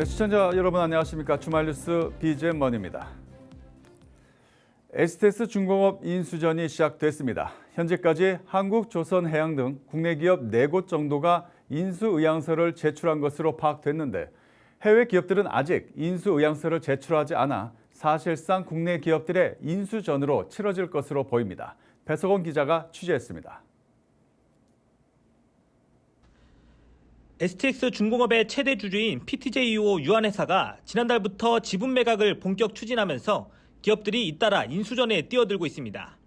네, 시청자 여러분 안녕하십니까? 주말 뉴스 BGM 먼입니다. 에스테스 중공업 인수전이 시작됐습니다. 현재까지 한국, 조선, 해양 등 국내 기업 4곳 정도가 인수 의향서를 제출한 것으로 파악됐는데 해외 기업들은 아직 인수 의향서를 제출하지 않아 사실상 국내 기업들의 인수전으로 치러질 것으로 보입니다. 배석원 기자가 취재했습니다. STX 중공업의 최대 주주인 PTJUO 유한회사가 지난달부터 지분 매각을 본격 추진하면서 기업들이 잇따라 인수전에 뛰어들고 있습니다.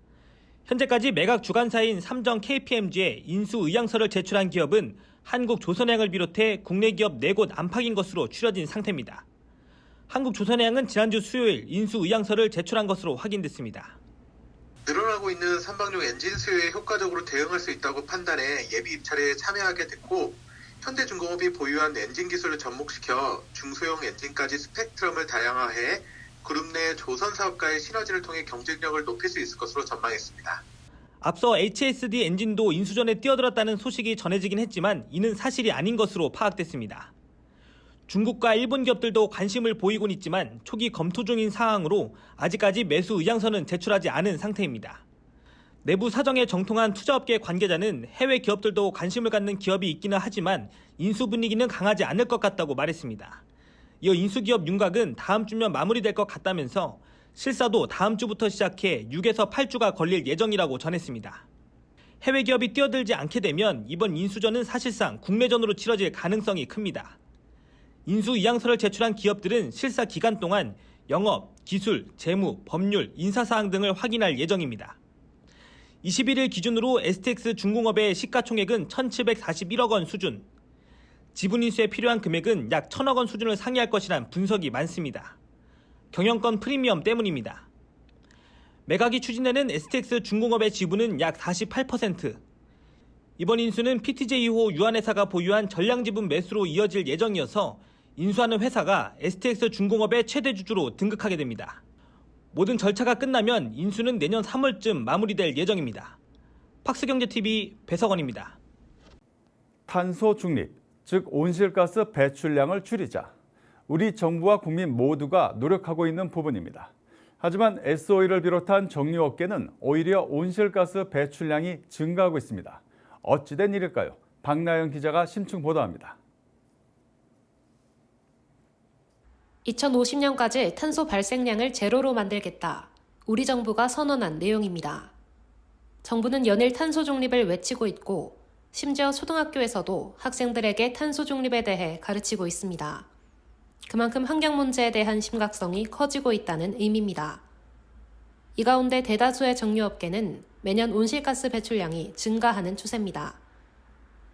현재까지 매각 주관사인 삼정 KPMG에 인수 의향서를 제출한 기업은 한국조선해양을 비롯해 국내 기업 4곳 안팎인 것으로 추려진 상태입니다. 한국조선해양은 지난주 수요일 인수 의향서를 제출한 것으로 확인됐습니다. 늘어나고 있는 선박용 엔진 수요에 효과적으로 대응할 수 있다고 판단해 예비 입찰에 참여하게 됐고 현대중공업이 보유한 엔진 기술을 접목시켜 중소형 엔진까지 스펙트럼을 다양화해 그룹 내 조선 사업과의 시너지를 통해 경쟁력을 높일 수 있을 것으로 전망했습니다. 앞서 HSD 엔진도 인수전에 뛰어들었다는 소식이 전해지긴 했지만 이는 사실이 아닌 것으로 파악됐습니다. 중국과 일본 기업들도 관심을 보이곤 있지만 초기 검토 중인 사항으로 아직까지 매수 의향서는 제출하지 않은 상태입니다. 내부 사정에 정통한 투자업계 관계자는 해외 기업들도 관심을 갖는 기업이 있기는 하지만 인수 분위기는 강하지 않을 것 같다고 말했습니다. 이어 인수기업 윤곽은 다음 주면 마무리될 것 같다면서 실사도 다음 주부터 시작해 6에서 8주가 걸릴 예정이라고 전했습니다. 해외 기업이 뛰어들지 않게 되면 이번 인수전은 사실상 국내전으로 치러질 가능성이 큽니다. 인수 의향서를 제출한 기업들은 실사 기간 동안 영업, 기술, 재무, 법률, 인사사항 등을 확인할 예정입니다. 21일 기준으로 STX 중공업의 시가총액은 1,741억 원 수준, 지분 인수에 필요한 금액은 약 1,000억 원 수준을 상회할 것이란 분석이 많습니다. 경영권 프리미엄 때문입니다. 매각이 추진되는 STX 중공업의 지분은 약 48%. 이번 인수는 PTJ2호 유한회사가 보유한 전량지분 매수로 이어질 예정이어서 인수하는 회사가 STX 중공업의 최대 주주로 등극하게 됩니다. 모든 절차가 끝나면 인수는 내년 3월쯤 마무리될 예정입니다. 팍스경제TV 배석원입니다. 탄소 중립, 즉 온실가스 배출량을 줄이자. 우리 정부와 국민 모두가 노력하고 있는 부분입니다. 하지만 SOE를 비롯한 정유업계는 오히려 온실가스 배출량이 증가하고 있습니다. 어찌된 일일까요? 박나영 기자가 심층 보도합니다. 2050년까지 탄소 발생량을 제로로 만들겠다. 우리 정부가 선언한 내용입니다. 정부는 연일 탄소 중립을 외치고 있고, 심지어 초등학교에서도 학생들에게 탄소 중립에 대해 가르치고 있습니다. 그만큼 환경 문제에 대한 심각성이 커지고 있다는 의미입니다. 이 가운데 대다수의 정유업계는 매년 온실가스 배출량이 증가하는 추세입니다.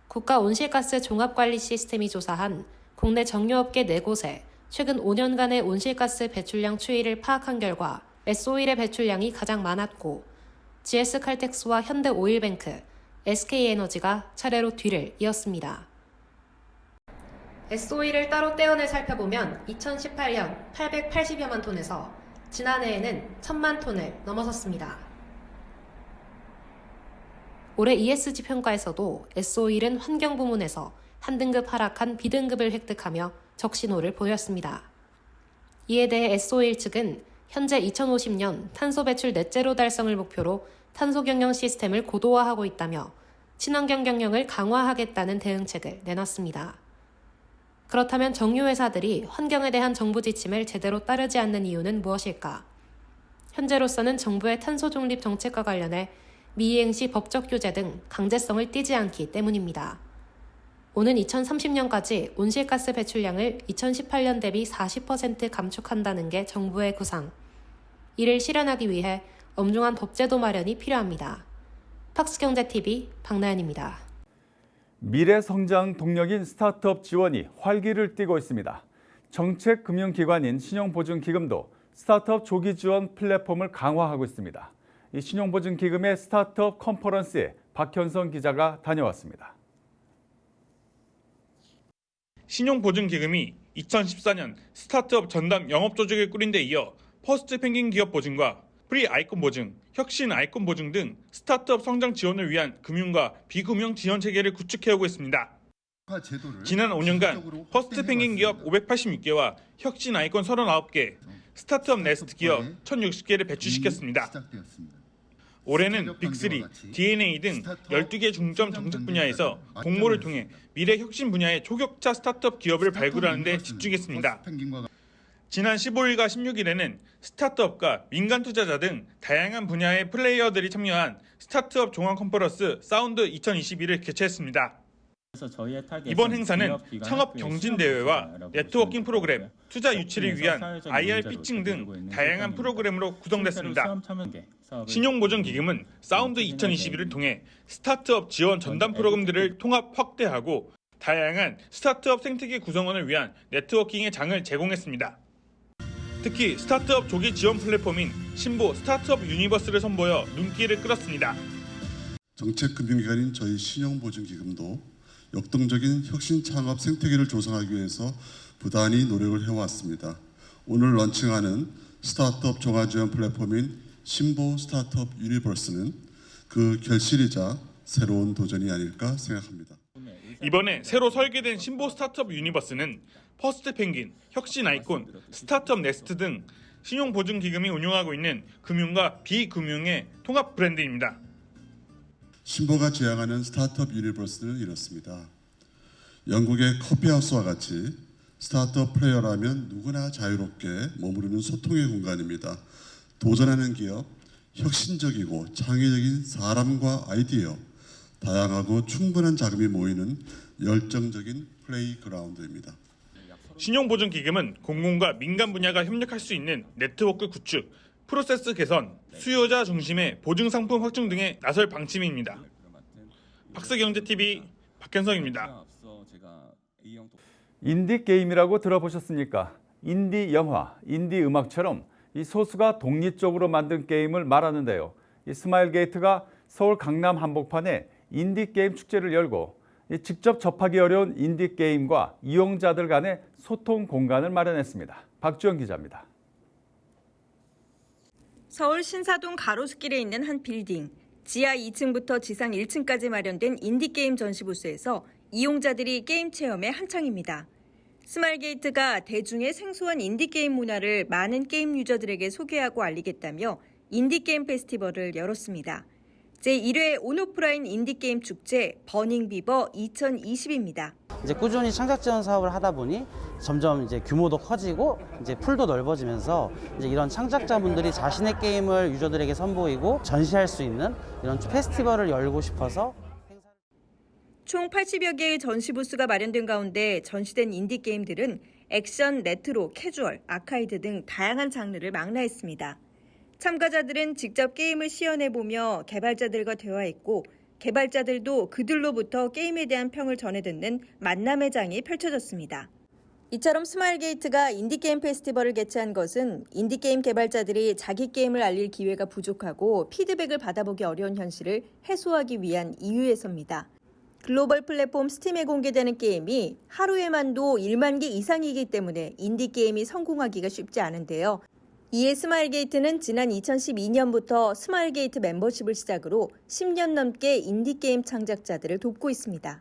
국가 온실가스 종합관리 시스템이 조사한 국내 정유업계 4곳에 최근 5년간의 온실가스 배출량 추이를 파악한 결과 S-오일의 배출량이 가장 많았고 GS칼텍스와 현대 오일뱅크, SK에너지가 차례로 뒤를 이었습니다. S-오일을 따로 떼어내 살펴보면 2018년 880여만 톤에서 지난해에는 1000만 톤을 넘어섰습니다. 올해 ESG 평가에서도 S-오일은 환경 부문에서 한 등급 하락한 B등급을 획득하며 적신호를 보였습니다. 이에 대해 S-오일 측은 현재 2050년 탄소 배출 넷제로 달성을 목표로 탄소 경영 시스템을 고도화하고 있다며 친환경 경영을 강화하겠다는 대응책을 내놨습니다. 그렇다면 정유회사들이 환경에 대한 정부 지침을 제대로 따르지 않는 이유는 무엇일까? 현재로서는 정부의 탄소 중립 정책과 관련해 미이행 시 법적 규제 등 강제성을 띠지 않기 때문입니다. 오는 2030년까지 온실가스 배출량을 2018년 대비 40% 감축한다는 게 정부의 구상. 이를 실현하기 위해 엄중한 법제도 마련이 필요합니다. 팍스경제TV 박나연입니다. 미래 성장 동력인 스타트업 지원이 활기를 띠고 있습니다. 정책 금융기관인 신용보증기금도 스타트업 조기 지원 플랫폼을 강화하고 있습니다. 이 신용보증기금의 스타트업 컨퍼런스에 박현성 기자가 다녀왔습니다. 신용보증기금이 2014년 스타트업 전담 영업조직을 꾸린 데 이어 퍼스트 펭귄 기업 보증과 프리 아이콘 보증, 혁신 아이콘 보증 등 스타트업 성장 지원을 위한 금융과 비금융 지원 체계를 구축해오고 있습니다. 지난 5년간 퍼스트 펭귄 기업 586개와 혁신 아이콘 39개, 스타트업 네스트 기업 1,060개를 배출시켰습니다. 올해는 빅3, DNA 등 12개 중점 정책 분야에서 공모를 통해 미래 혁신 분야의 초격차 스타트업 기업을 발굴하는 데 집중했습니다. 지난 15일과 16일에는 스타트업과 민간 투자자 등 다양한 분야의 플레이어들이 참여한 스타트업 종합 컨퍼런스 사운드 2022를 개최했습니다. 이번 행사는 창업 경진 대회와 네트워킹 프로그램, 투자 유치를 위한 IR 피칭 등 다양한 프로그램으로 구성됐습니다. 신용보증기금은 사운드 2022를 통해 스타트업 지원 전담 프로그램들을 통합 확대하고 다양한 스타트업 생태계 구성원을 위한 네트워킹의 장을 제공했습니다. 특히 스타트업 조기 지원 플랫폼인 신보 스타트업 유니버스를 선보여 눈길을 끌었습니다. 정책금융기관인 저희 신용보증기금도 역동적인 혁신 창업 생태계를 조성하기 위해서 부단히 노력을 해왔습니다. 오늘 런칭하는 스타트업 종합 지원 플랫폼인 신보 스타트업 유니버스는 그 결실이자 새로운 도전이 아닐까 생각합니다. 이번에 새로 설계된 신보 스타트업 유니버스는 퍼스트 펭귄, 혁신 아이콘, 스타트업 네스트 등 신용보증기금이 운영하고 있는 금융과 비금융의 통합 브랜드입니다. 신보가 지향하는 스타트업 유니버스는 이렇습니다. 영국의 커피하우스와 같이 스타트업 플레이어라면 누구나 자유롭게 머무르는 소통의 공간입니다. 도전하는 기업, 혁신적이고 창의적인 사람과 아이디어, 다양하고 충분한 자금이 모이는 열정적인 플레이그라운드입니다. 신용보증기금은 공공과 민간 분야가 협력할 수 있는 네트워크 구축, 프로세스 개선, 수요자 중심의 보증 상품 확충 등에 나설 방침입니다. 박스경제TV 박현성입니다. 인디 게임이라고 들어보셨습니까? 인디 영화, 인디 음악처럼 이 소수가 독립적으로 만든 게임을 말하는데요. 이 스마일 게이트가 서울 강남 한복판에 인디 게임 축제를 열고 이 직접 접하기 어려운 인디 게임과 이용자들 간의 소통 공간을 마련했습니다. 박주영 기자입니다. 서울 신사동 가로수길에 있는 한 빌딩. 지하 2층부터 지상 1층까지 마련된 인디게임 전시부스에서 이용자들이 게임 체험에 한창입니다. 스마일게이트가 대중의 생소한 인디게임 문화를 많은 게임 유저들에게 소개하고 알리겠다며 인디게임 페스티벌을 열었습니다. 제1회 온오프라인 인디게임 축제 버닝비버 2020입니다. 이제 꾸준히 창작 지원 사업을 하다 보니 점점 이제 규모도 커지고 이제 풀도 넓어지면서 이제 이런 창작자분들이 자신의 게임을 유저들에게 선보이고 전시할 수 있는 이런 페스티벌을 열고 싶어서 총 80여 개의 전시 부스가 마련된 가운데 전시된 인디 게임들은 액션, 레트로, 캐주얼, 아카이드 등 다양한 장르를 망라했습니다. 참가자들은 직접 게임을 시연해보며 개발자들과 대화했고 개발자들도 그들로부터 게임에 대한 평을 전해 듣는 만남의 장이 펼쳐졌습니다. 이처럼 스마일게이트가 인디게임 페스티벌을 개최한 것은 인디게임 개발자들이 자기 게임을 알릴 기회가 부족하고 피드백을 받아보기 어려운 현실을 해소하기 위한 이유에서입니다. 글로벌 플랫폼 스팀에 공개되는 게임이 하루에만도 1만 개 이상이기 때문에 인디게임이 성공하기가 쉽지 않은데요. 이에 스마일게이트는 지난 2012년부터 스마일게이트 멤버십을 시작으로 10년 넘게 인디게임 창작자들을 돕고 있습니다.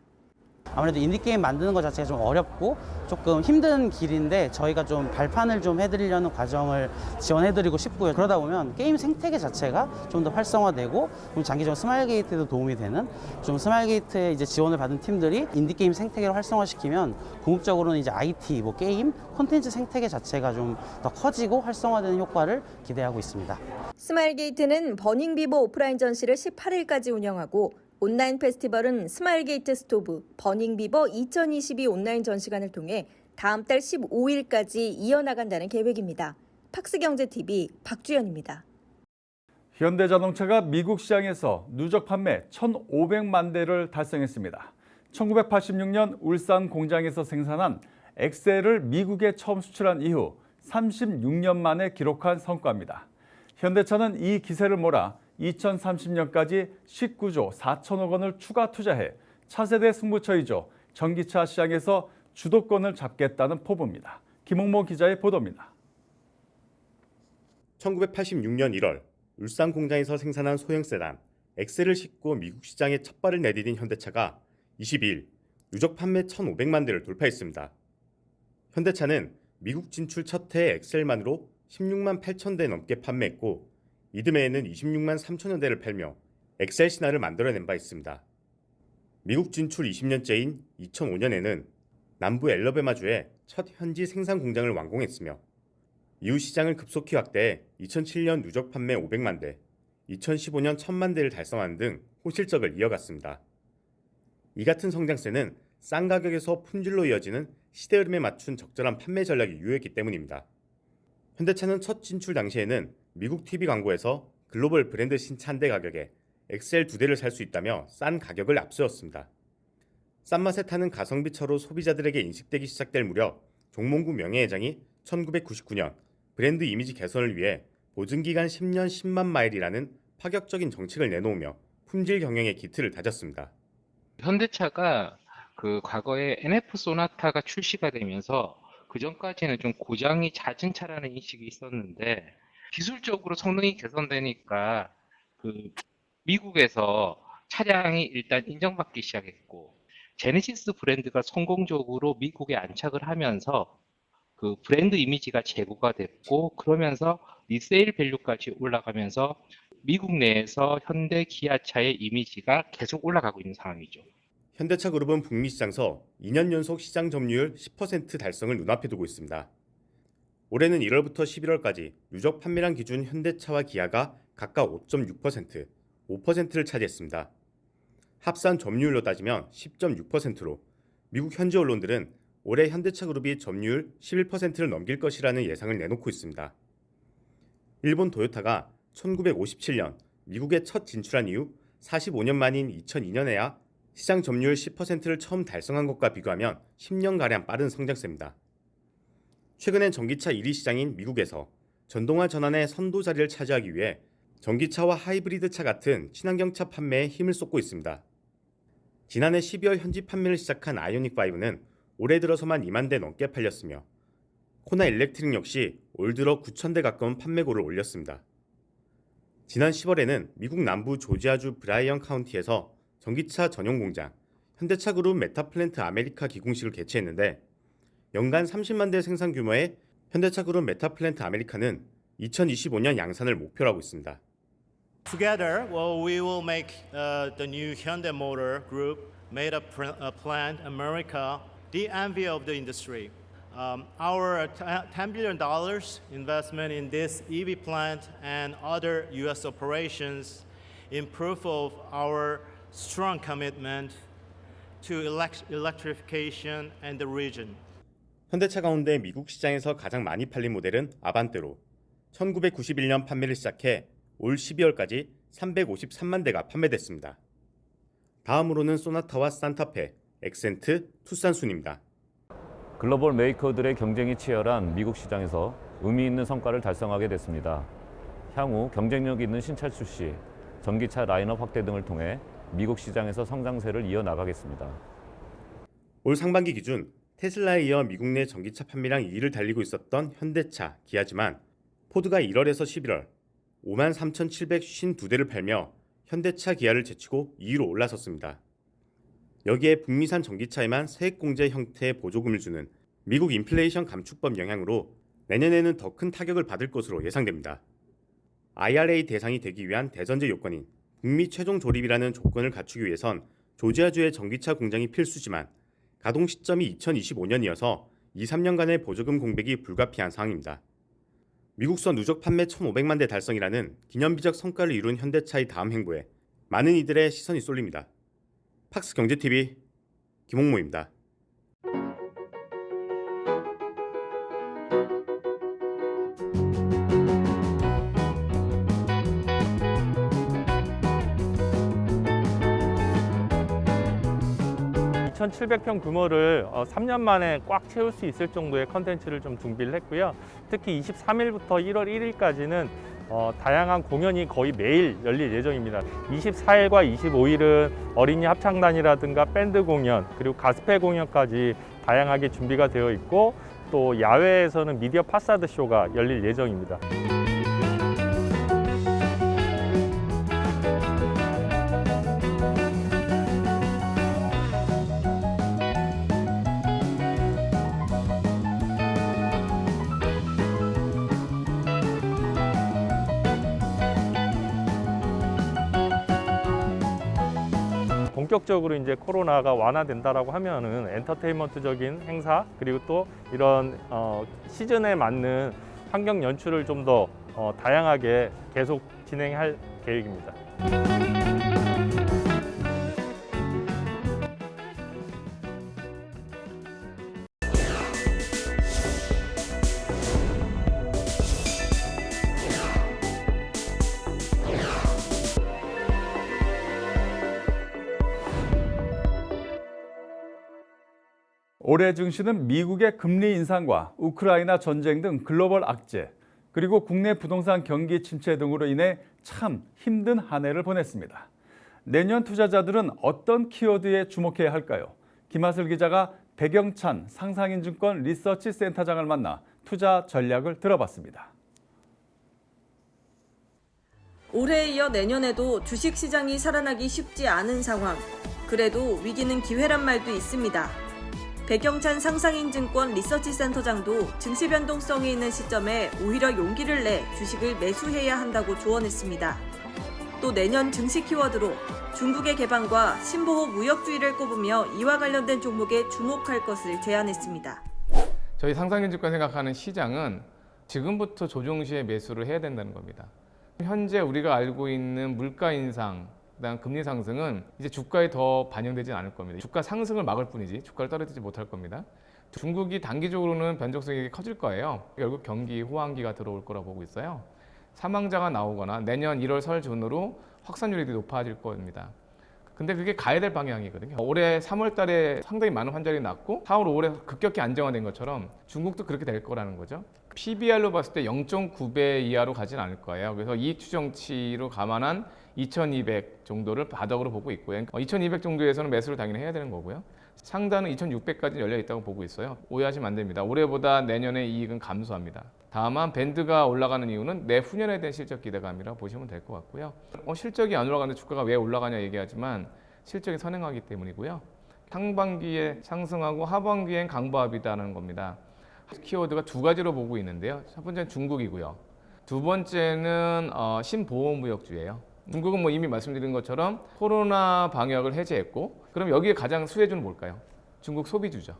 아무래도 인디게임 만드는 것 자체가 좀 어렵고 조금 힘든 길인데 저희가 좀 발판을 좀 해드리려는 과정을 지원해드리고 싶고요. 그러다 보면 게임 생태계 자체가 좀 더 활성화되고 좀 장기적으로 스마일 게이트에도 도움이 되는 좀 스마일 게이트에 이제 지원을 받은 팀들이 인디게임 생태계를 활성화시키면 궁극적으로는 이제 IT, 뭐 게임, 콘텐츠 생태계 자체가 좀 더 커지고 활성화되는 효과를 기대하고 있습니다. 스마일 게이트는 버닝비버 오프라인 전시를 18일까지 운영하고 온라인 페스티벌은 스마일게이트 스토브 버닝비버 2022 온라인 전시관을 통해 다음 달 15일까지 이어나간다는 계획입니다. 팍스경제TV 박주연입니다. 현대자동차가 미국 시장에서 누적 판매 1,500만 대를 달성했습니다. 1986년 울산 공장에서 생산한 엑셀을 미국에 처음 수출한 이후 36년 만에 기록한 성과입니다. 현대차는 이 기세를 몰아 2030년까지 19조 4천억 원을 추가 투자해 차세대 승부처이죠. 전기차 시장에서 주도권을 잡겠다는 포부입니다. 김홍모 기자의 보도입니다. 1986년 1월 울산 공장에서 생산한 소형 세단 엑셀을 싣고 미국 시장에 첫 발을 내디딘 현대차가 22일 누적 판매 1,500만 대를 돌파했습니다. 현대차는 미국 진출 첫 해에 엑셀만으로 16만 8천 대 넘게 판매했고 이듬해에는 26만 3천여 대를 팔며 엑셀 신화를 만들어낸 바 있습니다. 미국 진출 20년째인 2005년에는 남부 엘러베마주에 첫 현지 생산 공장을 완공했으며 이후 시장을 급속히 확대해 2007년 누적 판매 500만 대, 2015년 1000만 대를 달성하는 등 호실적을 이어갔습니다. 이 같은 성장세는 싼 가격에서 품질로 이어지는 시대 흐름에 맞춘 적절한 판매 전략이 유효했기 때문입니다. 현대차는 첫 진출 당시에는 미국 TV 광고에서 글로벌 브랜드 신차 한대 가격에 엑셀 두 대를 살 수 있다며 싼 가격을 앞세웠습니다. 싼 맛에 타는 가성비 차로 소비자들에게 인식되기 시작될 무렵 종몽구 명예회장이 1999년 브랜드 이미지 개선을 위해 보증기간 10년 10만 마일이라는 파격적인 정책을 내놓으며 품질 경영의 기틀을 다졌습니다. 현대차가 그 과거에 NF 소나타가 출시가 되면서 그 전까지는 좀 고장이 잦은 차라는 인식이 있었는데 기술적으로 성능이 개선되니까 그 미국에서 차량이 일단 인정받기 시작했고 제네시스 브랜드가 성공적으로 미국에 안착을 하면서 그 브랜드 이미지가 제고가 됐고 그러면서 리세일 밸류까지 올라가면서 미국 내에서 현대 기아차의 이미지가 계속 올라가고 있는 상황이죠. 현대차 그룹은 북미 시장서 2년 연속 시장 점유율 10% 달성을 눈앞에 두고 있습니다. 올해는 1월부터 11월까지 누적 판매량 기준 현대차와 기아가 각각 5.6%, 5%를 차지했습니다. 합산 점유율로 따지면 10.6%로 미국 현지 언론들은 올해 현대차 그룹이 점유율 11%를 넘길 것이라는 예상을 내놓고 있습니다. 일본 도요타가 1957년 미국에 첫 진출한 이후 45년 만인 2002년에야 시장 점유율 10%를 처음 달성한 것과 비교하면 10년가량 빠른 성장세입니다. 최근엔 전기차 1위 시장인 미국에서 전동화 전환의 선도 자리를 차지하기 위해 전기차와 하이브리드 차 같은 친환경차 판매에 힘을 쏟고 있습니다. 지난해 12월 현지 판매를 시작한 아이오닉 5는 올해 들어서만 2만 대 넘게 팔렸으며 코나 일렉트릭 역시 올 들어 9천 대 가까운 판매고를 올렸습니다. 지난 10월에는 미국 남부 조지아주 브라이언 카운티에서 전기차 전용 공장 현대차 그룹 메타플랜트 아메리카 기공식을 개최했는데 연간 30만 대 생산 규모의 현대차 그룹 메타플랜트 아메리카는 2025년 양산을 목표로 하고 있습니다. Together, well, we will make uh, the new Hyundai Motor Group made a, pr- a plant America the envy of the industry. Um, our t- $10 billion investment in this EV plant and other U.S. operations in proof of our strong commitment to elect- electrification and the region. 현대차 가운데 미국 시장에서 가장 많이 팔린 모델은 아반떼로 1991년 판매를 시작해 올 12월까지 353만 대가 판매됐습니다. 다음으로는 소나타와 산타페, 엑센트, 투싼 순입니다. 글로벌 메이커들의 경쟁이 치열한 미국 시장에서 의미 있는 성과를 달성하게 됐습니다. 향후 경쟁력 있는 신차 출시, 전기차 라인업 확대 등을 통해 미국 시장에서 성장세를 이어나가겠습니다. 올 상반기 기준 테슬라에 이어 미국 내 전기차 판매량 2위를 달리고 있었던 현대차, 기아지만 포드가 1월에서 11월 5만 3,752대를 팔며 현대차, 기아를 제치고 2위로 올라섰습니다. 여기에 북미산 전기차에만 세액공제 형태의 보조금을 주는 미국 인플레이션 감축법 영향으로 내년에는 더 큰 타격을 받을 것으로 예상됩니다. IRA 대상이 되기 위한 대전제 요건인 북미 최종 조립이라는 조건을 갖추기 위해선 조지아주의 전기차 공장이 필수지만 가동 시점이 2025년이어서 2, 3년간의 보조금 공백이 불가피한 상황입니다. 미국서 누적 판매 1,500만 대 달성이라는 기념비적 성과를 이룬 현대차의 다음 행보에 많은 이들의 시선이 쏠립니다. 팍스 경제TV 김홍모입니다. 2,700평 규모를 3년 만에 꽉 채울 수 있을 정도의 컨텐츠를 좀 준비를 했고요. 특히 23일부터 1월 1일까지는 어, 다양한 공연이 거의 매일 열릴 예정입니다. 24일과 25일은 어린이 합창단이라든가 밴드 공연 그리고 가스펠 공연까지 다양하게 준비가 되어 있고 또 야외에서는 미디어 파사드 쇼가 열릴 예정입니다. 본격적으로 이제 코로나가 완화된다라고 하면은 엔터테인먼트적인 행사 그리고 또 이런 어, 시즌에 맞는 환경 연출을 좀더 어, 다양하게 계속 진행할 계획입니다. 올해 증시는 미국의 금리 인상과 우크라이나 전쟁 등 글로벌 악재, 그리고 국내 부동산 경기 침체 등으로 인해 참 힘든 한 해를 보냈습니다. 내년 투자자들은 어떤 키워드에 주목해야 할까요? 김하슬 기자가 백영찬 상상인증권 리서치 센터장을 만나 투자 전략을 들어봤습니다. 올해에 이어 내년에도 주식 시장이 살아나기 쉽지 않은 상황. 그래도 위기는 기회란 말도 있습니다. 백영찬 상상인증권 리서치 센터장도 증시 변동성이 있는 시점에 오히려 용기를 내 주식을 매수해야 한다고 조언했습니다. 또 내년 증시 키워드로 중국의 개방과 신보호 무역주의를 꼽으며 이와 관련된 종목에 주목할 것을 제안했습니다. 저희 상상인증권 생각하는 시장은 지금부터 조정 시에 매수를 해야 된다는 겁니다. 현재 우리가 알고 있는 물가 인상, 그다음 금리 상승은 이제 주가에 더 반영되진 않을 겁니다. 주가 상승을 막을 뿐이지 주가를 떨어뜨리지 못할 겁니다. 중국이 단기적으로는 변동성이 커질 거예요. 결국 경기 호황기가 들어올 거라 보고 있어요. 사망자가 나오거나 내년 1월 설 전후로 확산율이 높아질 겁니다. 근데 그게 가야 될 방향이거든요. 올해 3월 달에 상당히 많은 환자들이 났고 4월, 5월에 급격히 안정화된 것처럼 중국도 그렇게 될 거라는 거죠. PBR로 봤을 때 0.9배 이하로 가진 않을 거예요. 그래서 이익 추정치로 감안한 2200 정도를 바닥으로 보고 있고요. 2200 정도에서는 매수를 당연히 해야 되는 거고요. 상단은 2600까지 열려 있다고 보고 있어요. 오해하시면 안 됩니다. 올해보다 내년의 이익은 감소합니다. 다만 밴드가 올라가는 이유는 내후년에 대한 실적 기대감이라 고 보시면 될 것 같고요. 어, 실적이 안 올라가는데 주가가 왜 올라가냐 얘기하지만 실적이 선행하기 때문이고요. 상반기에 상승하고 하반기엔 강보합이다는 겁니다. 키워드가 두 가지로 보고 있는데요. 첫 번째는 중국이고요. 두 번째는 어, 신보호무역주예요. 중국은 뭐 이미 말씀드린 것처럼 코로나 방역을 해제했고 그럼 여기에 가장 수혜주는 뭘까요? 중국 소비주죠.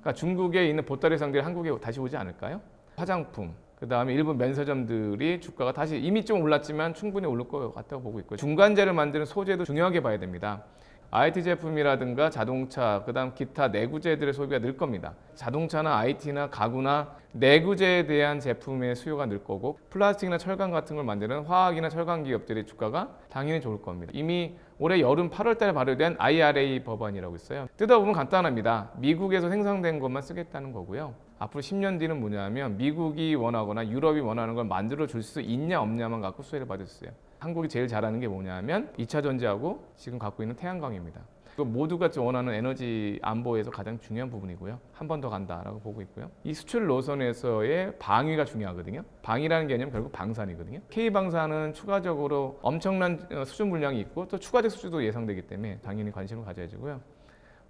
그러니까 중국에 있는 보따리 상들이 한국에 다시 오지 않을까요? 화장품, 그 다음에 일부 면세점들이 주가가 다시 이미 좀 올랐지만 충분히 오를 것 같다고 보고 있고요. 중간재를 만드는 소재도 중요하게 봐야 됩니다. IT 제품이라든가 자동차, 그다음 기타 내구재들의 소비가 늘 겁니다. 자동차나 IT나 가구나 내구재에 대한 제품의 수요가 늘 거고 플라스틱이나 철강 같은 걸 만드는 화학이나 철강 기업들의 주가가 당연히 좋을 겁니다. 이미 올해 여름 8월 달에 발효된 IRA 법안이라고 있어요. 뜯어보면 간단합니다. 미국에서 생산된 것만 쓰겠다는 거고요. 앞으로 10년 뒤는 뭐냐면 미국이 원하거나 유럽이 원하는 걸 만들어 줄 수 있냐 없냐만 갖고 수혜를 받을 수 있어요. 한국이 제일 잘하는 게 뭐냐면 2차 전지하고 지금 갖고 있는 태양광입니다. 그 모두가 원하는 에너지 안보에서 가장 중요한 부분이고요. 한 번 더 간다라고 보고 있고요. 이 수출 노선에서의 방위가 중요하거든요. 방위라는 개념은 결국 방산이거든요. K 방산은 추가적으로 엄청난 어, 수주 물량이 있고 또 추가적 수주도 예상되기 때문에 당연히 관심을 가져야지고요.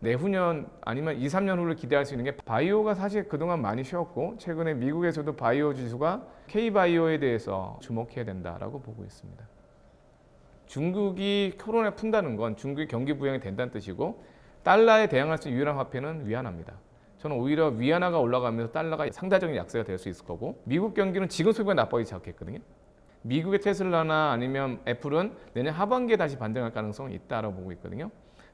내후년 아니면 2, 3년 후를 기대할 수 있는 게 바이오가 사실 그동안 많이 쉬었고 최근에 미국에서도 바이오 지수가 K바이오에 대해서 주목해야 된다라고 보고 있습니다. 중국이 코로나 푼다는 건 중국이 경기 부양이 된다는 뜻이고 달러에 대항할 수 있는 유일한 화폐는 위안화입니다. 저는 오히려 위안화가 올라가면서 달러가 상대적인 약세가 될 수 있을 거고 미국 경기는 지금 소비가 나빠지기 시작했거든요. 미국의 테슬라나 아니면 애플은 내년 하반기에 다시 반등할 가능성이 있다라고 보고 있거든요.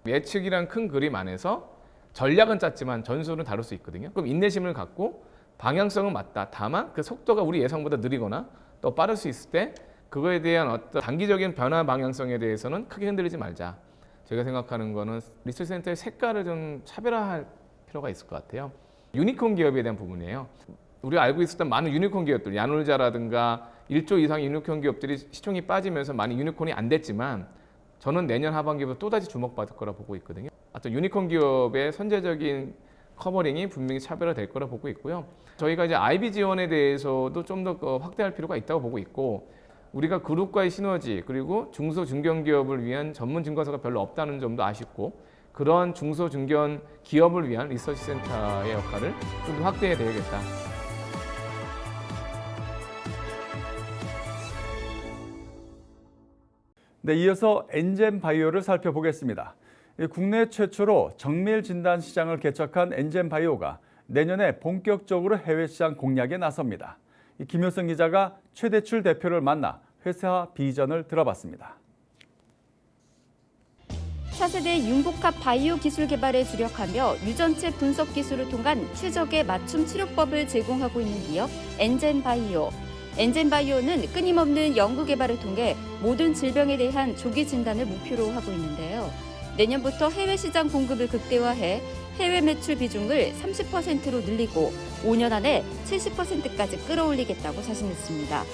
예측이란 큰 그림 안에서 전략은 짰지만 전술은 다룰 수 있거든요. 그럼 인내심을 갖고 방향성은 맞다. 다만 그 속도가 우리 예상보다 느리거나 또 빠를 수 있을 때 그거에 대한 어떤 단기적인 변화 방향성에 대해서는 크게 흔들리지 말자. 제가 생각하는 거는 리서치 센터의 색깔을 좀 차별화할 필요가 있을 것 같아요. 유니콘 기업에 대한 부분이에요. 우리가 알고 있었던 많은 유니콘 기업들, 야놀자라든가 1조 이상 유니콘 기업들이 시총이 빠지면서 많이 유니콘이 안 됐지만 저는 내년 하반기부터 또다시 주목받을 거라 보고 있거든요. 어떤 유니콘 기업의 선제적인 커버링이 분명히 차별화될 거라 보고 있고요. 저희가 이제 IB 지원에 대해서도 좀 더 확대할 필요가 있다고 보고 있고 우리가 그룹과의 시너지 그리고 중소 중견 기업을 위한 전문 증권사가 별로 없다는 점도 아쉽고 그런 중소 중견 기업을 위한 리서치 센터의 역할을 좀더 확대해야 되겠다. 네, 이어서 엔젠 바이오를 살펴보겠습니다. 이 국내 최초로 정밀 진단 시장을 개척한 엔젠 바이오가 내년에 본격적으로 해외 시장 공략에 나섭니다. 이 김효성 기자가 최대출 대표를 만나 회사 비전을 들어봤습니다. 차세대 융복합 바이오 기술 개발에 주력하며 유전체 분석 기술을 통한 최적의 맞춤 치료법을 제공하고 있는 기업 엔젠바이오. 엔젠바이오는 끊임없는 연구 개발을 통해 모든 질병에 대한 조기 진단을 목표로 하고 있는데요. 내년부터 해외 시장 공급을 극대화해 해외 매출 비중을 30%로 늘리고 5년 안에 70%까지 끌어올리겠다고 자신했습니다.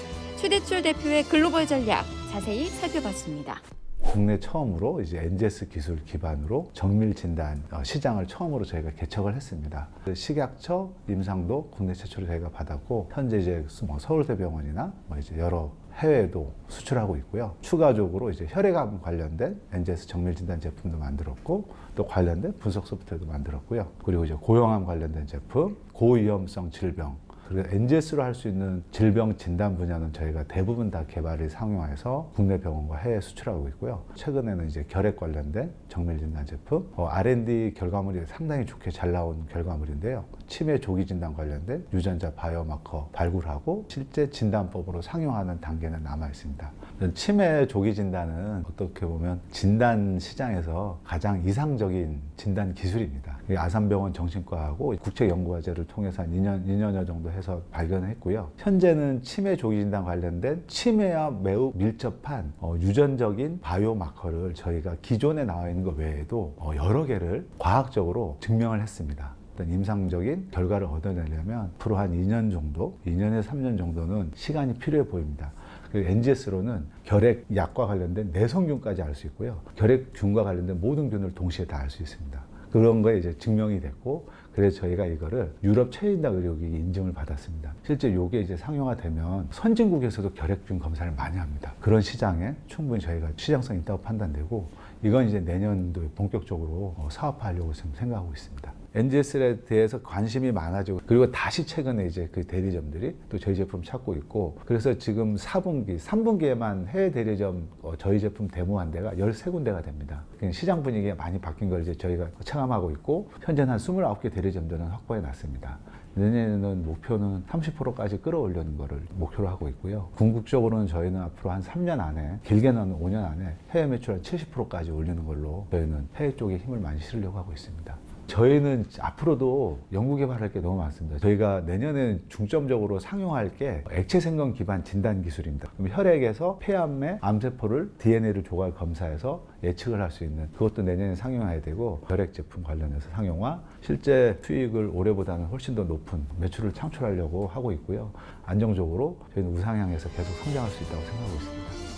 최대출 대표의 글로벌 전략 자세히 살펴봤습니다. 국내 처음으로 이제 NGS 기술 기반으로 정밀 진단 어, 시장을 처음으로 저희가 개척을 했습니다. 그 식약처 임상도 국내 최초로 저희가 받았고 현재 이제 뭐 서울대병원이나 뭐 이제 여러 해외도 수출하고 있고요. 추가적으로 이제 혈액암 관련된 NGS 정밀 진단 제품도 만들었고 또 관련된 분석 소프트웨어도 만들었고요. 그리고 이제 고용암 관련된 제품, 고위험성 질병 그리고 NGS로 할 수 있는 질병 진단 분야는 저희가 대부분 다 개발을 상용화해서 국내 병원과 해외 수출하고 있고요. 최근에는 이제 결핵 관련된 정밀 진단 제품, 어, R&D 결과물이 상당히 좋게 잘 나온 결과물인데요. 치매 조기 진단 관련된 유전자 바이오마커 발굴하고 실제 진단법으로 상용하는 단계는 남아 있습니다. 치매 조기 진단은 어떻게 보면 진단 시장에서 가장 이상적인 진단 기술입니다. 이 아산병원 정신과하고 국책연구과제를 통해서 한 2년, 2년여 정도 해서 발견했고요. 현재는 치매 조기 진단 관련된 치매와 매우 밀접한 어, 유전적인 바이오마커를 저희가 기존에 나와 있는 것 외에도 어, 여러 개를 과학적으로 증명을 했습니다. 어떤 임상적인 결과를 얻어내려면 앞으로 한 2년 정도, 2년에서 3년 정도는 시간이 필요해 보입니다. 그 NGS로는 결핵 약과 관련된 내성균까지 알 수 있고요. 결핵균과 관련된 모든 균을 동시에 다 알 수 있습니다. 그런 거에 이제 증명이 됐고 그래서 저희가 이거를 유럽 최인당 의료기기 인증을 받았습니다. 실제 이게 이제 상용화되면 선진국에서도 결핵균 검사를 많이 합니다. 그런 시장에 충분히 저희가 시장성이 있다고 판단되고 이건 이제 내년도에 본격적으로 어, 사업화하려고 지금 생각하고 있습니다. NGS에 대해서 관심이 많아지고 그리고 다시 최근에 이제 그 대리점들이 또 저희 제품 찾고 있고 그래서 지금 4분기, 3분기에만 해외 대리점 어, 저희 제품 데모한 데가 13군데가 됩니다. 시장 분위기가 많이 바뀐 걸 이제 저희가 체감하고 있고 현재는 한 29개 대리점들은 확보해 놨습니다. 내년에는 목표는 30%까지 끌어올리는 거를 목표로 하고 있고요. 궁극적으로는 저희는 앞으로 한 3년 안에, 길게는 5년 안에 해외 매출 한 70%까지 올리는 걸로 저희는 해외 쪽에 힘을 많이 실으려고 하고 있습니다. 저희는 앞으로도 연구 개발할 게 너무 많습니다. 저희가 내년에 중점적으로 상용할 게 액체 생성 기반 진단 기술입니다. 그럼 혈액에서 폐암의 암세포를 DNA를 조각 검사해서 예측을 할 수 있는 그것도 내년에 상용해야 되고 혈액 제품 관련해서 상용화, 실제 수익을 올해보다는 훨씬 더 높은 매출을 창출하려고 하고 있고요. 안정적으로 저희는 우상향해서 계속 성장할 수 있다고 생각하고 있습니다.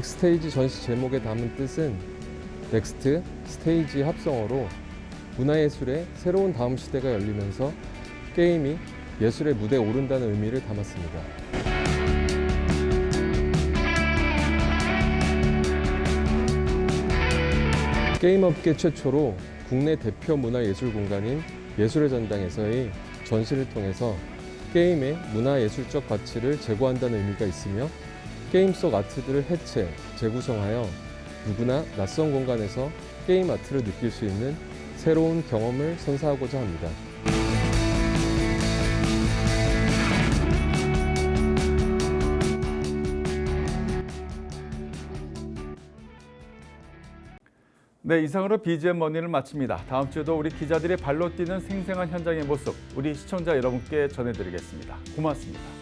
넥스테이지 전시 제목에 담은 뜻은 넥스트 스테이지 합성어로 문화예술의 새로운 다음 시대가 열리면서 게임이 예술의 무대에 오른다는 의미를 담았습니다. 게임업계 최초로 국내 대표 문화예술 공간인 예술의 전당에서의 전시를 통해서 게임의 문화예술적 가치를 제고한다는 의미가 있으며 게임 속 아트들을 해체, 재구성하여 누구나 낯선 공간에서 게임 아트를 느낄 수 있는 새로운 경험을 선사하고자 합니다. 네, 이상으로 BGM 머니를 마칩니다. 다음 주에도 우리 기자들이 발로 뛰는 생생한 현장의 모습 우리 시청자 여러분께 전해드리겠습니다. 고맙습니다.